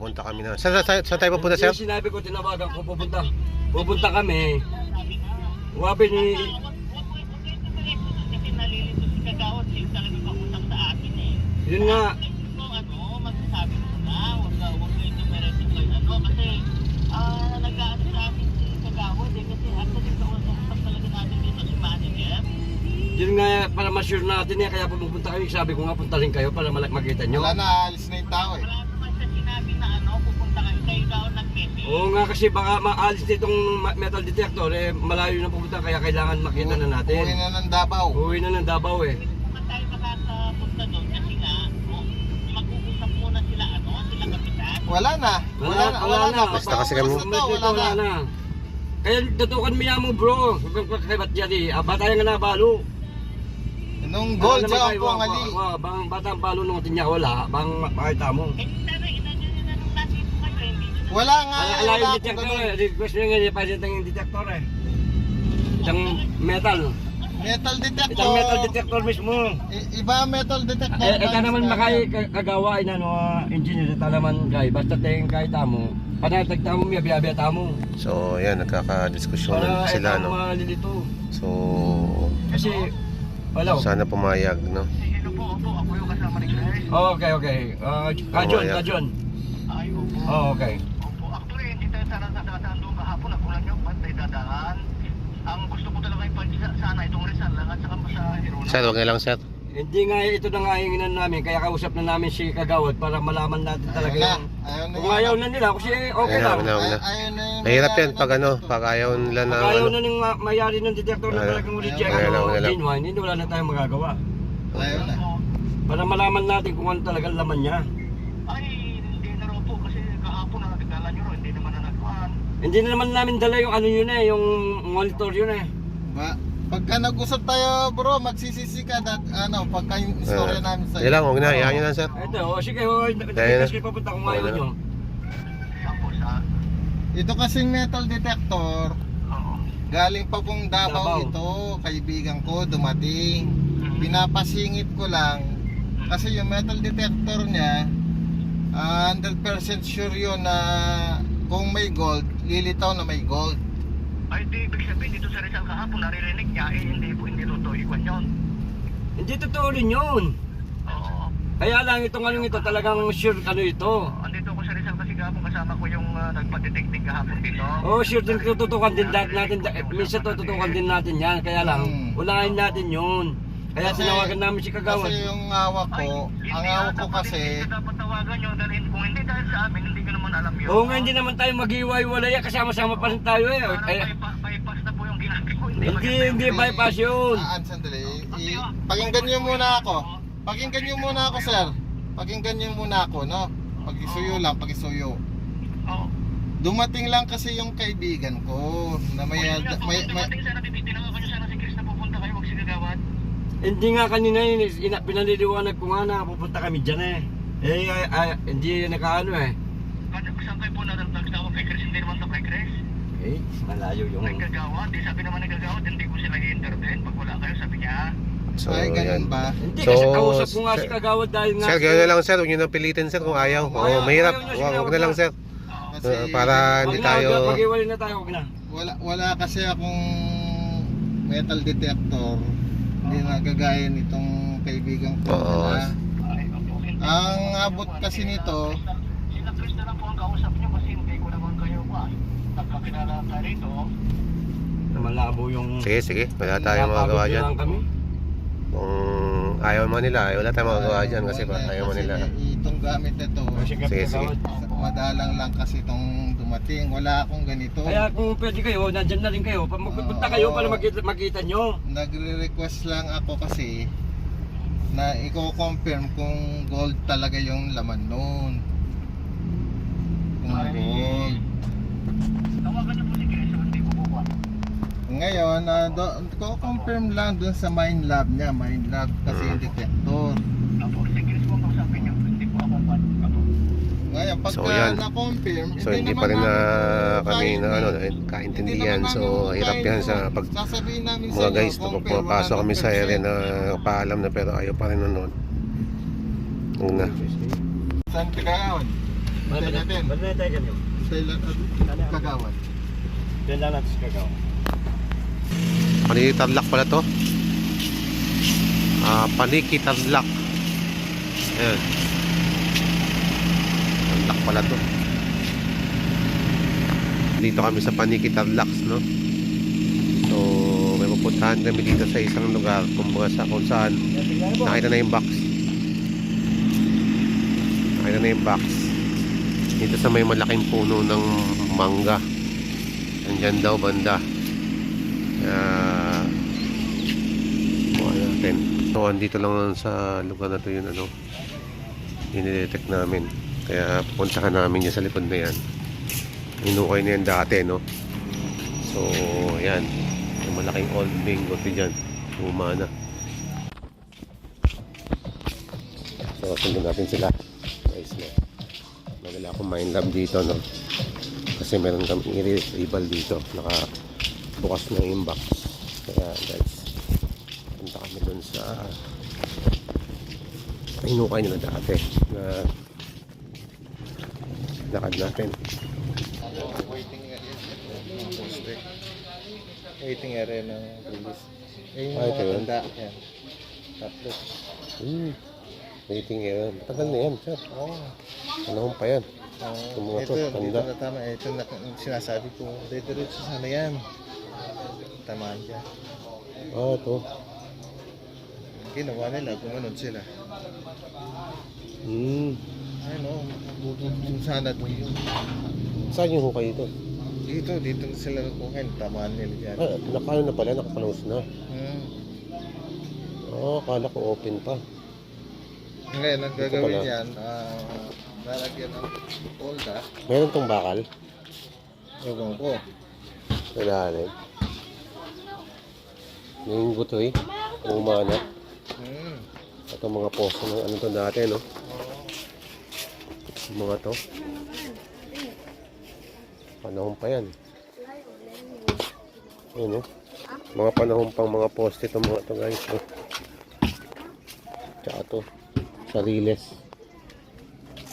pupunta kami na. Saan, saan, saan tayo pupunta, sir? Yung sinabi ko, tinawagan ko, pupunta. Pupunta kami. Wabi ni... Kasi nalilito si Kagawad, hindi talaga pautang sa akin eh. Yun nga. Ano, kayo kayo ano, ah, eh. Yun nga, para ma-sure natin eh, kaya pumunta kami. Sabi ko nga, punta rin kayo para malak makita nyo. Wala na, alis na yung tao eh. Wala naman siya sinabi na ano, pupunta kayo, kayo daw nag-message. Oo nga kasi baka maalis nitong metal detector eh malayo na pupunta kaya kailangan makita na natin. Uwi na ng Davao. Uwi na ng Davao eh. Naman tayo makakapunta doon kasi nga, oh, mag-uusap muna sila, ano, sila kapitan. Wala na. Wala na. Wala na. Basta kasi kami- Basta to, Wala, wala na. na. Kaya tutukan mo yan mo bro. Kay ba't yan eh. Ah, Bata yung nga nabalo. Nung gold siya ang ali. wa- wa- Bang bata ang balo nung tinya wala. Bang makita mo. Eh, Wala nga. Ala, eh, ala Wala yung detector eh. Request nyo nga eh. Pwede yung detector eh. Isang metal. Metal detector. Isang metal detector mismo. I- Iba metal detector. Eh, eh, ka Basta- naman makay ka- kagawa ina no ah, engineer ta naman kay basta tayong kay tamo. Panatag tamo mi biya tamo. So, yan, nagkakadiskusyon na Para sila, ito no? malilito. So, Kasi wala. sana pumayag, no? Sino po? Opo, ako yung kasama ni. Oh, okay, okay. Uh, kajon, yeah. kajon. Ay, opo. Oh, okay. Opo, actually, hindi tayo sana dadaan doon kahapon. Ako lang yung ba't tayo dadaan. Ang gusto ko talaga yung sana itong Rizal lang at saka sa Hirona. Sir, wag na lang, sir. Hindi nga ito na nga yung inan namin kaya kausap na namin si Kagawad para malaman natin talaga Ayaw na. yung Ayaw na. kung ayaw na nila kasi okay Ayaw lang. na. Ay- Ayaw na yung Mahirap yan pag ano, pag ayaw nila na, Pag ayaw ano. na ng ma- mayari ng detector na Ayaw. talagang reject Ayaw na, ano, ayaw na. genuine, hindi wala na tayong magagawa. Ayaw na. Para malaman natin kung ano talagang laman niya. Ay, hindi na raw po kasi kahapon na nagdala nyo raw, hindi naman na nagkuhan. Hindi na naman namin dala yung ano yun eh, yung monitor yun eh. Ba, pagka nag-usap tayo bro, magsisisi ka dat, ano, pagka yung istorya namin Hindi sa'yo. lang, huwag na, iyan nyo na, sir. Ito, o sige, o, Dahil- kayo papunta. Saan po sa... Ito kasing metal detector, Oo. galing pa pong Davao, Davao. ito, kaibigan ko, dumating. Pinapasingit ko lang, kasi yung metal detector niya, ah, 100% sure yun na kung may gold, lilitaw na may gold. Ay, di, ibig sabihin dito sa Rizal kahapon, naririnig niya, eh, hindi po, hindi totoo ikwan yun. Hindi totoo rin yun. Oo. Kaya lang itong ano ito talagang sure ano ito. Andito ako sa Rizal kasi kahapon kasama ko yung uh, nagpa-detecting kahapon dito. Oh, sure din tututukan din natin, natin eh, minsan tututukan din natin yan. Kaya lang, Hmm. unahin natin yun. Kaya Kasi- tinawagan namin si Kagawad. Kasi yung hawak ko, ang hawak ko kasi, Hindi dapat tawagan nyo dahil kung hindi dahil sa amin, hindi ko naman alam yun. Oo nga, hindi naman tayo mag-iwalay kasama-sama pa rin tayo eh. Parang Kaya, bypa- bypass na po yung ginagawa. hindi, maganda hindi yun. bypass yun. aan sandali, i- pakinggan nyo muna ako. Pakinggan nyo muna ako sir. Pakinggan nyo muna ako, no? Pag-isuyo lang, pag-isuyo. Oo. Dumating lang kasi yung kaibigan ko na may, Yun nga, may, kung may, dumating sana, tinawagan nyo sana si Chris na pupunta kayo, wag si Gagawad. Hindi nga kanina yun, is- ina, pinaliliwanag ko nga na pupunta kami dyan eh. Eh, ay, ay, hindi nakaano eh. Kada saan kayo po na nagtawag kay Chris, hindi naman to kay Chris. Eh, malayo yung... Nagkagawad, di sabi naman nagkagawad, hindi ko sila i-entertain. Pag wala kayo, sabi niya. So, ay yan. ganun ba? Hindi, So, kasi kausap ko nga si sir- Kagawad dahil nga... Sir, gano'n na lang, sir. Huwag nyo na pilitin, sir, kung ayaw. Ayaw, Oo, mahirap. ayaw nyo, Wag sige, wag na lang, sir. Kasi Uh, para hindi tayo... Mag-iwalay na tayo, wag na. wala, wala kasi akong metal detector. Hindi nagagaya nitong kaibigan ko. Oo. na ang abot kasi nito, Sila Chris na lang po ang kausap niyo kasi hindi ko naman kayo pa. Nagkakilala ka rito. Na malabo yung... Sige, sige. Wala tayong magagawa dyan. kami. Kung ayaw mo nila, ay wala tayong magagawa dyan kasi pa ayaw mo nila. itong gamit na to, Sige, Sige, madalang lang kasi itong dumating. Wala akong ganito. Kaya kung pwede kayo, nandyan na rin kayo. Pag magpupunta kayo para makita, makita nyo. Nagre-request lang ako kasi na i-confirm kung gold talaga yung laman noon. Kung gold. Tawagan niyo po si Chris, hindi ko? Ngayon, uh, do, ko-confirm lang dun sa mine lab niya, mine lab kasi yung detector. Opo, si Chris po kausapin niyo, hindi po ako. Opo. Ngayon, pagka So, yan. na-confirm, So, hindi pa rin na kami na ano, eh, kaintindihan. So, hirap yan sa pag Sasabihin namin sa mga guys na confirm pumapasok kami sa 100%. area na paalam na pero ayaw pa rin nanonood. Huwag na. Saan ka gawin? Hintayin natin. Ba't na Hintayin natin. Kagawan. Lang natin sa kagawa. Paniki Tarlac pala to. Ah, Paniki Tarlac. Ayan. Tarlac pala to. Dito kami sa Paniki Tarlac, no? So, may pupuntahan kami dito sa isang lugar kumbaga sa kung saan nakita na yung box. Nakita na yung box. Dito sa may malaking puno ng mangga. Andyan daw banda. Uh, natin. So, andito lang sa lugar na to yun, ano, dinidetect namin. Kaya pupuntahan namin yan sa likod na yan. Inukay na yan dati, no? So, ayan. Yung malaking old bingo dyan. Luma na. So, sundan natin sila. Nagala akong mind lab dito, no? Kasi meron kami i-retrieval dito. Naka bukas na yung box. Kaya guys, punta kami dun sa hinukay nila dati na lakad natin. Waiting area. Mga. Waiting area ng police. Eh, Ah, ito yun? tanda. Yan. Tatlo. Hmm. Waiting area. Matagal na yan, sir. Oo. Panahon pa yan. Oo. Yung mga ito, to, dito tanda. na tama. Ito na sinasabi ko. Diretso sana yan. Tamaan dyan. Ah, ito. Ginawa nila, gumanon sila. Hmm. Ayun o, bubutong sana doon yun. Saan yung hukay ito? Dito, dito na sila kukain. Tamaan nila dyan. Ah, nakaano na pala, nakaklose na. Hmm. Oh, akala ko open pa. Ngayon, ang Dito gagawin yan, ah, lalagyan ng tolda. Meron tong bakal. Ewan ko. Sa ilalim. Yung butoy. Umana. Hmm. Ito mga posto ng ano to dati, no? Yung mga to. Panahon pa yan. Ayun, no? Mga panahon pang mga poste to mga to guys, no? Tsaka to. Sariles.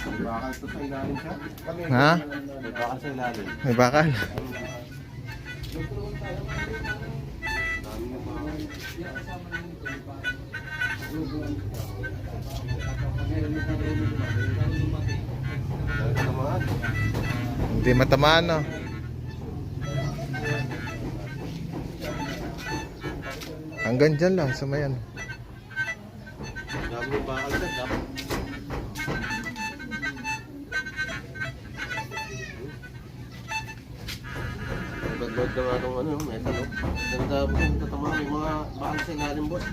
Bakal to sa ilalim siya? Ha? Bakal sa ilalim. May bakal. Hindi matamaan, no? Hanggang dyan lang, sa may ano. Dami bakal siya. Dapat Nagload na nga nung ano, metal, no? Ganda mo yung tatama, may mga bakal sa ilalim, boss.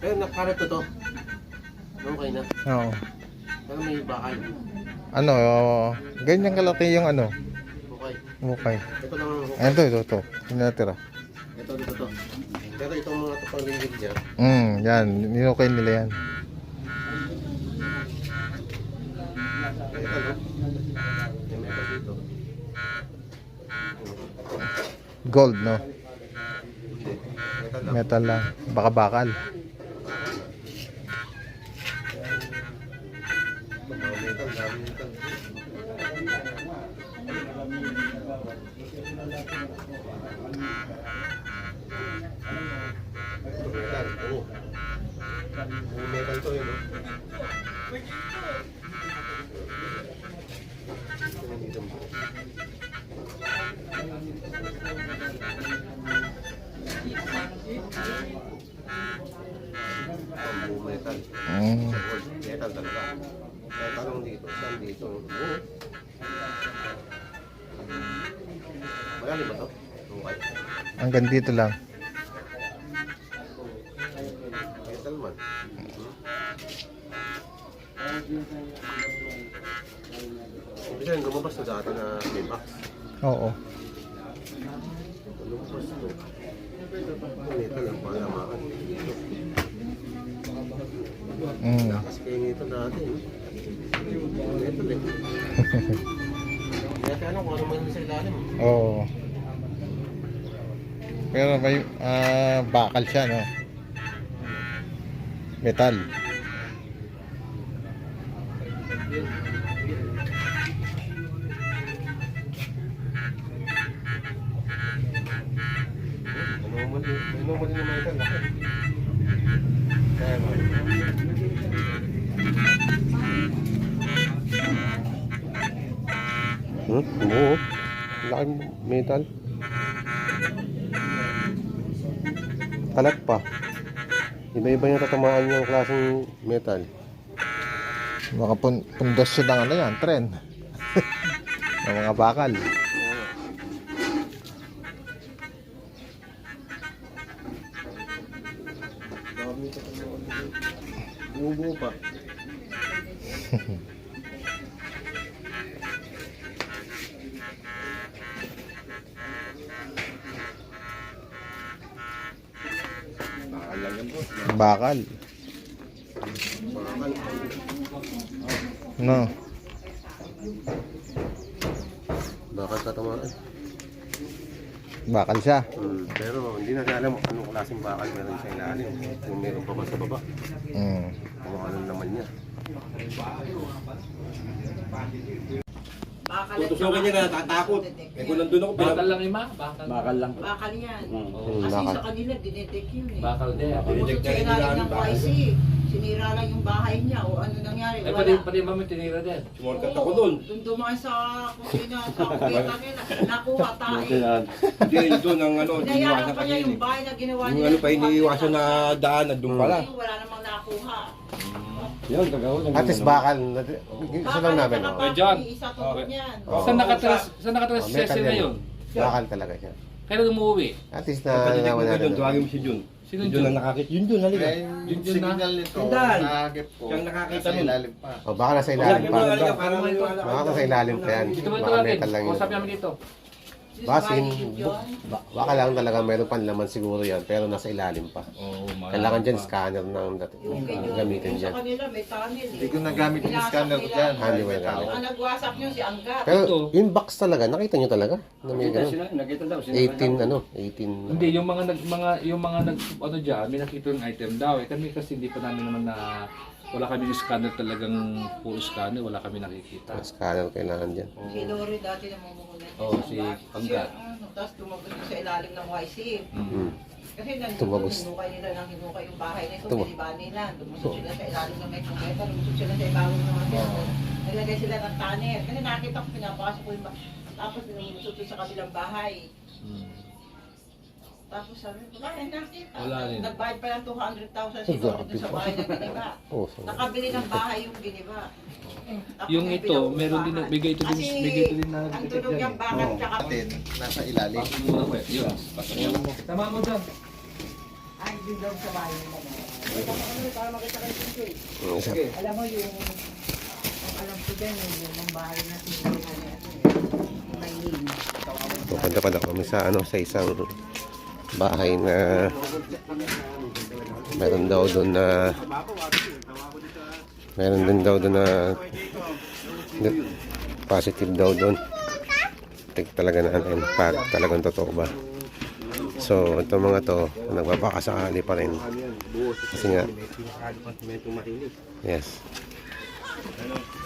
Pero nakakarap to to. Okay na. Oo. Pero may bakal. Ano, ganyan kalaki yung ano, Okay. mukay. Ito lang ang Ayun to, ito, ito. Yung natira. Ito, dito to. Pero itong mga tapang ringgit niya, Hmm, yan. Ninukay nila yan. ito, no? May metal dito. Gold, no? Metal lang. Baka bakal. Metal, metal, oo. Oo, metal to yun, no? Buong metal. Talaga. Kaya tanong dito, saan dito? Oo. Malalim ba to? Okay. Hanggang dito lang. Metal man. Lumabas na dati na may box. Oo. Lumabas to. Ito lang palamaan. Mm. Lakas kayo nito dati. eh. Kaya ano kung ano man sa ilalim. Oo. Pero may ah, bakal siya, no? Metal. Metal. Kalat pa. Iba-iba yung tatamaan yung klaseng metal. Mga pun pundasyon ng ano yan, tren. ng mga bakal. Bubo pa. Bakal. No. Bakal tatamaan. Bakal siya. Hmm, pero hindi natin alam kung anong klaseng bakal meron sa ilalim. Kung meron pa ba sa baba. Mm. Kung anong naman niya. Tutusukin niya na natatakot. Eh kung nandun ako, Bakal lang ima, bakal. Bakal lang. Bakal yan. Hmm, Kasi bakal. sa kanila, dinedek yun eh. Bakal din. Pumusok sa ilalim ng YC. Sinira lang yung bahay niya o ano nangyari. Eh, Wala. pati, pati ba may tinira din? Sumorkat ako doon. Doon dumaan sa kusina, sa kupeta nila. Nakuha tayo. Hindi, yun doon ang ano, iniwasan pa niya kasi yung bahay na ginawa Yung nila. ano pa iniiwasan na daan na doon pala. Yung Wala namang nakuha. Yan, gagawin. At least bakal. Gusto lang namin. Bakal Oh. Eh, John. Isa tungkol niyan. Oh. Saan nakatras, saan nakatras Oh, si Cecil yan. na yun? Bakal talaga siya. Kailan umuwi? At least na Kapatid ko nawala doon, na. tuwagin mo si Jun. Sino Yun Jun? ang nakakita. Yun Jun, halika. yung Yun na. nito, Sandal. nahagip ko. Siyang nakakita Nasa nun. ilalim pa. O baka nasa ilalim pa. mo, halika, para maniwala ka. Baka nasa ilalim pa yan. Dito mo ito Baka metal lang yun. Kausapin namin dito. Baka sin, Yun. ba- baka lang talaga meron pang laman siguro yan. Pero nasa ilalim pa. Oo, oh, Kailangan dyan scanner ng dat- ganyan. gamitin dyan. Sa kanila may tunnel eh. Hindi ko nagamit yung scanner ko dyan. Ah, hindi mo nagamit. Ang nagwasak nyo si Angga. Pero Ito. yung box talaga, nakita nyo talaga? Na may Nakita ganun. sila, nakita daw. sila. 18 ano, 18. Hindi, yung mga nag mga yung mga nag ano diyan, may nakita yung item daw. Eh kami kasi hindi pa namin naman na wala kami yung scanner talagang full scanner, wala kami nakikita. Scanner kailangan dyan. Si Lori dati namumuhunan. Oo, si Angga. Ano, tapos tumagos yung sa ilalim ng YC. Hmm. Kasi nandun Tumagos. hinukay nila ng hinukay yung bahay nito, Tumag- piniba nila. Lumusok sila sa ilalim ng may kongketa, lumusok sila sa ibabaw ng mga yan. Nilagay sila ng tunnel. Kasi nakita ko, pinapasok ko yung ba- tapos lumusok sa kabilang bahay. Hmm. Tapos sabi ko, wala rin nakita. Wala rin. Nagbayad pa ng 200,000 si Lori doon sa bahay na giniba. Oh, so, Nakabili ng bahay yung giniba. Tapos Yung may ito, meron din bigay ito din, Kasi bigay ito din na ang tunog yan. yung bakal Oo. tsaka Atin, nasa ilalim. Muna ko eh. Yun. Tama mo dyan. Ay, din daw sa bahay mo. Para makita kayo dito eh. yung isa. Alam mo yung, ang alam ko din, yung yung bahay na sinuha niya. May name. Pupunta pala kami sa ano sa isang bahay na meron daw doon na meron din daw doon na na- positive daw doon. Tig talaga natin pag talagang totoo ba. So, ito mga to, nagbabakasakali pa rin. Kasi nga, yes.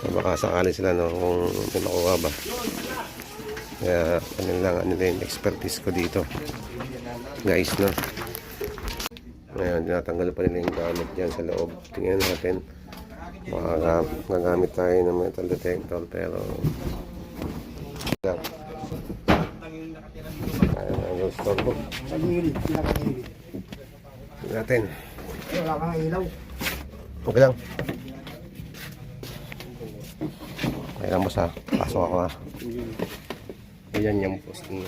Nagbabakasakali sila no, kung pinakuha ba. Kaya ano lang ano din expertise ko dito. Guys no. Ngayon, tinatanggal pa nila yung gamit dyan sa loob. Tingnan natin. Baka gagamit tayo ng metal detector pero na yung store ko. Natin. Wala kang ilaw. Okay lang. Okay lang boss ha. Pasok ako ha. Ayan yung posting.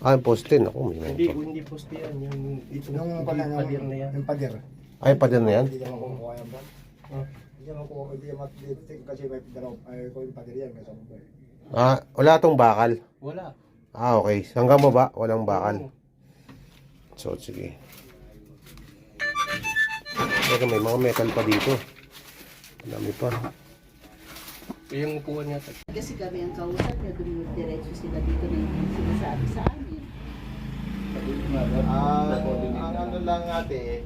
Ah, yung posting. Ako, may Hindi, nito. hindi poste yan. Yung, ito, yung pala ng pader na yan. Yung pader. Ay, pa din na yan? Hindi naman kukuha yan ba? Hindi naman kukuha, hindi naman detect kasi may dalaw, ay ko yung pader yan. Kasi mo ba eh. Ah, wala tong bakal. Wala. Ah, okay. Hanggang baba, walang bakal. So, sige. Teka, may mga metal pa dito. Ang dami pa. Yung upuan niya. Kasi kami ang kausap niya, dumidiretso sila dito na yung sinasabi sa amin. Ah, ang ano lang ate,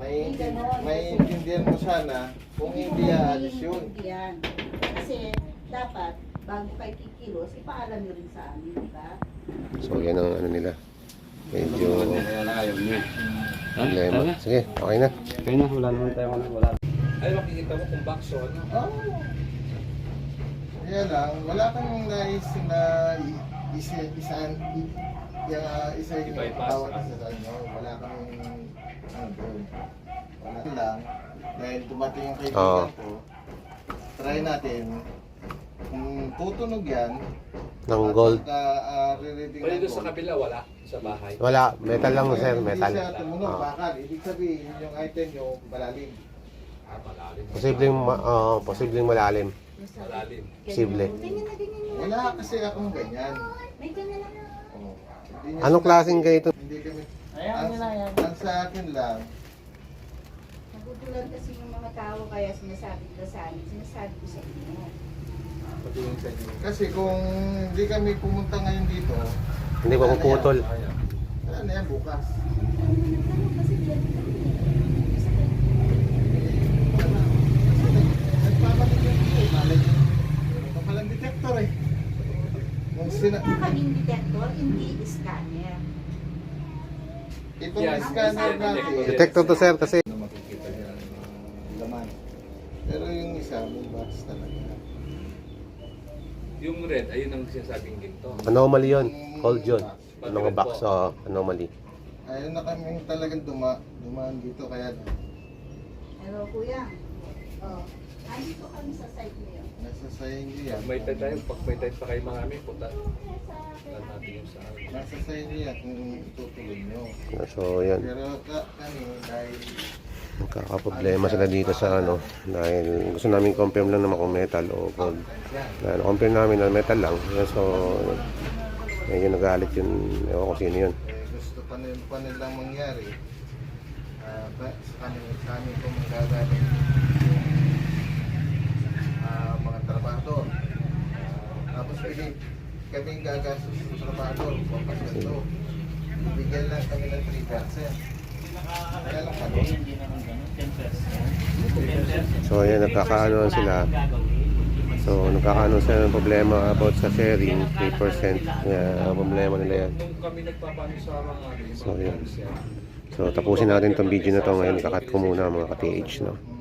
may, may intindihan mo sana kung hindi aalis yun. Yan. Kasi dapat, bago kayo kikilos, ipaalam niyo rin sa amin, di ba? So, yan ang ano nila. Medyo problema. Sige, okay na. Kaya na, wala naman tayo wala. Ay, makikita mo kung bakso, ano? Oo. Kaya lang, wala kang nais na isa, isaan, i- ya- isa yung bawat isa sa inyo. Wala kang ano doon. Wala lang. Dahil dumating yung kaibigan Oo. ko, try natin. Kung tutunog yan, Ng gold. At uh, re-reading Pwede ng doon sa kabila, wala. Sa bahay. Wala, metal lang sir, Hindi metal. siya tumunog, Oo. bakal. Ibig sabihin, yung item nyo, malalim. Ah, malalim. Posibleng, ma- oo, posibleng malalim. Malalim. Na. Wala kasi akong ganyan. May ganyan na. Oh. Anong klaseng ganito? Hindi kami. Ayaw ang, nila yan. ang sa akin lang, Nagugulan kasi yung mga tao kaya sinasabi ko sa amin, sinasabi ko sa inyo. Kasi kung hindi kami pumunta ngayon dito, Hindi puputol. wala na yan bukas. Ano kasi yan Nagpapalik yung dito, malay nyo. Meron pa palang detector eh. Nung sina... Kung kaming detector, hindi scanner. Itong Yan, scanner yan, natin. detector. Detector to sir kasi na makikita niya ang laman. Pero yung isa, may box talaga. Yung red, ayun ang sinasabing ginto. anomaly yun. Cold yun. Ano nga box o anomaly. Ayun na kami talagang duma, dumaan dito kaya Hello, kuya. Oh, andito kami sa site niyo. nasa sayo nyo yan. Pag may time tayo, pag may time pa kayo marami, punta. Punta natin yung sa akin. Nasa sayo nyo yan kung itutuloy nyo. So, yan. Pero ka, kami dahil Magkakaproblema sila dito sa ano. Dahil gusto namin confirm lang naman kung metal o gold. Dahil confirm namin na metal lang. So, medyo nagalit yun. Ewan ko sino yun. gusto pa nilang mangyari. Ah, ba, sa kami, sa amin kung magagaling yung ah, mga trabador. Ah, tapos pili kami gagastos sa trabador, pampasweldo. Bigyan lang kami ng 3%. Kaya lang kami. So, ayan, nagkakaano sila. So, nagkakaano sila ng problema about sa sharing. 3%. Yeah, problema nila yan. So, mga yun. plans yan, So, tapusin natin tong video na to ngayon. Kakat ko muna mga ka-TH, no?